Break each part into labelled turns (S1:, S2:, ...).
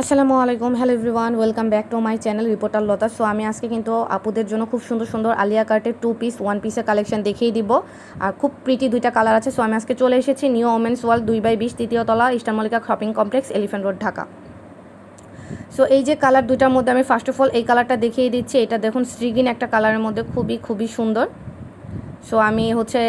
S1: আসসালামু আলাইকুম hello everyone welcome back to my channel reporter Lata. So আমি আজকে কিন্তু আপুদের জন্য খুব সুন্দর সুন্দর আলিয়া কার্টের টু পিস ওয়ান পিসের কালেকশন দেখিয়ে দিব। আর খুব প্রিটি দুইটা কালার আছে। সো আমি আজকে চলে এসেছি নিউ ওমেন্স ওয়ার্ল্ড দুই বাই বিশ তৃতীয় তলা Eastern Mallika Shopping Complex Elephant Road Dhaka. So এই যে কালার দুইটার মধ্যে আমি ফার্স্ট অফ অল এই কালারটা দেখিয়ে দিচ্ছি। এটা দেখুন শ্রীগিন একটা কালারের মধ্যে খুবই খুবই সুন্দর। সো আমি হচ্ছে,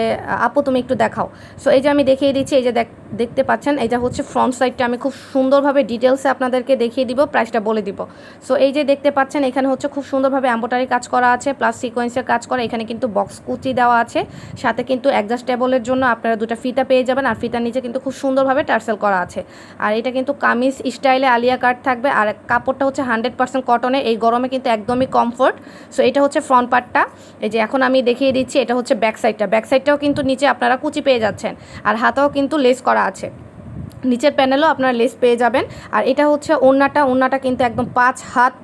S1: আপু তুমি একটু দেখাও। সো এই যে আমি দেখিয়ে দিচ্ছি, এই যে দেখ দেখতে পাচ্ছেন এটা হচ্ছে ফ্রন্ট সাইডটা আমি খুব সুন্দরভাবে ডিটেলসে আপনাদেরকে দেখিয়ে দিব প্রাইসটা বলে দিব। সো এই যে দেখতে পাচ্ছেন, এখানে হচ্ছে খুব সুন্দরভাবে অ্যাম্বোটারি কাজ করা আছে প্লাস সিকোয়েন্সের কাজ করা, এখানে কিন্তু বক্স কুচি দেওয়া আছে। সাথে কিন্তু অ্যাডজাস্টেবলের জন্য আপনারা দুটো ফিতা পেয়ে যাবেন, আর ফিতার নিচে কিন্তু খুব সুন্দরভাবে টার্সেল করা আছে। আর এটা কিন্তু কামিজ স্টাইলে আলিয়া কাট থাকবে, আর কাপড়টা হচ্ছে হান্ড্রেড পার্সেন্ট কটনে এই গরমে কিন্তু একদমই কমফোর্ট সো এটা হচ্ছে ফ্রন্ট পার্টটা এই যে এখন আমি দেখিয়ে দিচ্ছি, এটা হচ্ছে ব্যাক সাইডটা ব্যাক সাইডটাও কিন্তু নিচে আপনারা কুচি পেয়ে যাচ্ছেন, আর হাতেও কিন্তু লেস করা আছে। নিচের প্যানেলও আপনারা লেস পেয়ে যাবেন। আর এটা হচ্ছে ওন্নাটা। ওন্নাটা কিন্তু একদম পাঁচ হাত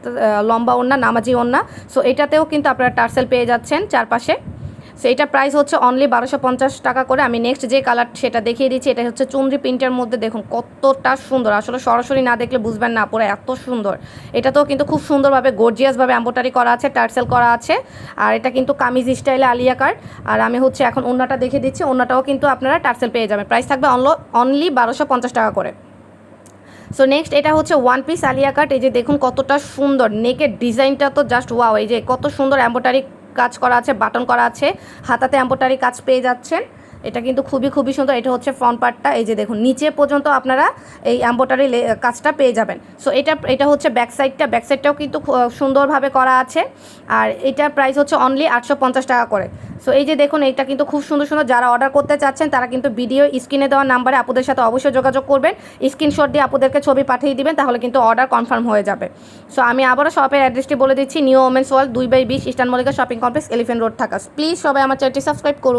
S1: লম্বা ওন্না, নামাজি ওন্না। সো এটাতেও কিন্তু আপনারা টার্সেল পেয়ে যাচ্ছেন চারপাশে। সো এটা প্রাইস হচ্ছে অনলি বারোশো পঞ্চাশ টাকা করে। আমি নেক্সট যে কালার সেটা দেখিয়ে দিচ্ছি এটা হচ্ছে চুনরি প্রিন্টের মধ্যে দেখুন কতটা সুন্দর। আসলে সরাসরি না দেখলে বুঝবেন না, পরে এত সুন্দর। এটাতেও কিন্তু খুব সুন্দরভাবে গর্জিয়াসভাবে এম্বোটারি করা আছে টার্সেল করা আছে। আর এটা কিন্তু কামিজ স্টাইলে আলিয়া কার্ড আর আমি হচ্ছে এখন ওন্নাটা দেখে দিচ্ছি ওন্নাটাও কিন্তু আপনারা টার্সেল পেয়ে যাবেন। প্রাইস থাকবে অনলি বারোশো পঞ্চাশ টাকা করে। সো নেক্সট এটা হচ্ছে ওয়ান পিস আলিয়া কাট। এই যে দেখুন কতটা সুন্দর নেকের ডিজাইনটা তো জাস্ট ওয়াও এই যে কত সুন্দর এম্বোটারি কাজ করা আছে, বাটন করা আছে, হাতাতে এম্বোটারি কাজ পেয়ে যাচ্ছেন। এটা কিন্তু খুবই খুবই সুন্দর। এটা হচ্ছে ফ্রন্ট পার্টটা এই যে দেখুন, নিচে পর্যন্ত আপনারা এই এম্বোটারি কাজটা পেয়ে যাবেন। সো এটা এটা হচ্ছে ব্যাক সাইডটা ব্যাক সাইডটাও কিন্তু সুন্দরভাবে করা আছে। আর এটা প্রাইস হচ্ছে অনলি আটশো পঞ্চাশ টাকা করে। সো এই যে দেখুন, এইটা কিন্তু খুব সুন্দর সুন্দর যারা অর্ডার করতে চাচ্ছেন, তারা কিন্তু ভিডিও স্ক্রিনে দেওয়া নাম্বারে আপুদের সাথে অবশ্যই যোগাযোগ করবেন। স্ক্রিনশট দিয়ে আপুদেরকে ছবি পাঠিয়ে দিবেন, তাহলে কিন্তু অর্ডার কনফার্ম হয়ে যাবে। সো আমি আবারও শপের অ্যাড্রেসটি বলে দিচ্ছি নিউ ওমেন্স ওয়ার্ল্ড দুই বাই বিশ Eastern Mallika Shopping Complex Elephant Road থাকা প্লিজ সবাই আমার চ্যানেলটি সাবস্ক্রাইব করুন।